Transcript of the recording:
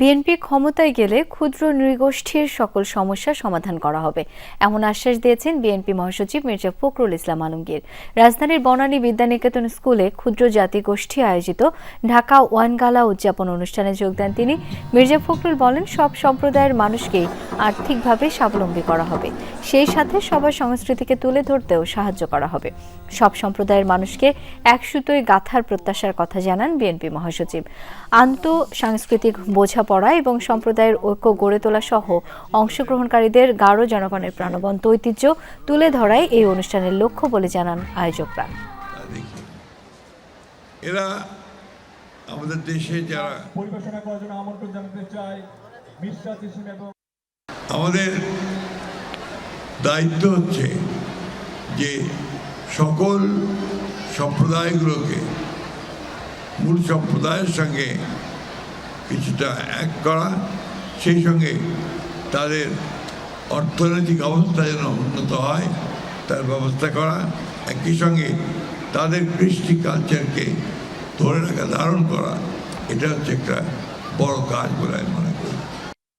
BNP ক্ষমতায় গেলে ক্ষুদ্র নৃগোষ্ঠীর সকল সমস্যার সমাধান করা হবে। এমন আশ্বাস দিয়েছেন বিএনপি মহাসচিব মির্জা ফখরুল ইসলাম আলমগীর। রাজধানীর বনানী বিদ্যানিকেতন স্কুলে ক্ষুদ্র জাতি গোষ্ঠী আয়োজিত ঢাকা ওয়ানগালা উদযাপন অনুষ্ঠানে যোগ দেন তিনি। মির্জা ফখরুল বলেন, সব সম্প্রদায়ের মানুষকেই আর্থিকভাবে স্বাবলম্বী করা হবে। সেই সাথে সবার সংস্কৃতিকে তুলে ধরতেও সাহায্য করা হবে। সব সম্প্রদায়ের মানুষকে এক সুতোয় গাথার প্রত্যাশার কথা জানান বিএনপি মহাসচিব। আন্ত সাংস্কৃতিক বোঝাপড়া এবং সম্প্রদায়ের ঐক্য গড়ে তোলা সহ অংশগ্রহণকারীদের গাঢ় জনগণের প্রাণবন্ত ঐতিহ্য তুলে ধরাই এই অনুষ্ঠানের লক্ষ্য বলে জানান আয়োজকরা। এরা আমাদের দেশে যারা পরিবেশনা করার জন্য আমন্ত্রণ জানাতে চাই এবং আমাদের দায়িত্ব হচ্ছে যে সকল সম্প্রদায়গুলোকে মূল সম্প্রদায়ের সঙ্গে কিছুটা এক করা, সেই সঙ্গে তাদের অর্থনৈতিক অবস্থা যেন উন্নত হয়, তার ব্যবস্থা করা, একই সঙ্গে তাদের কৃষ্টি কালচারকে ধরে রাখা, ধারণ করা, এটা হচ্ছে একটা বড় কাজ বলে আমি মনে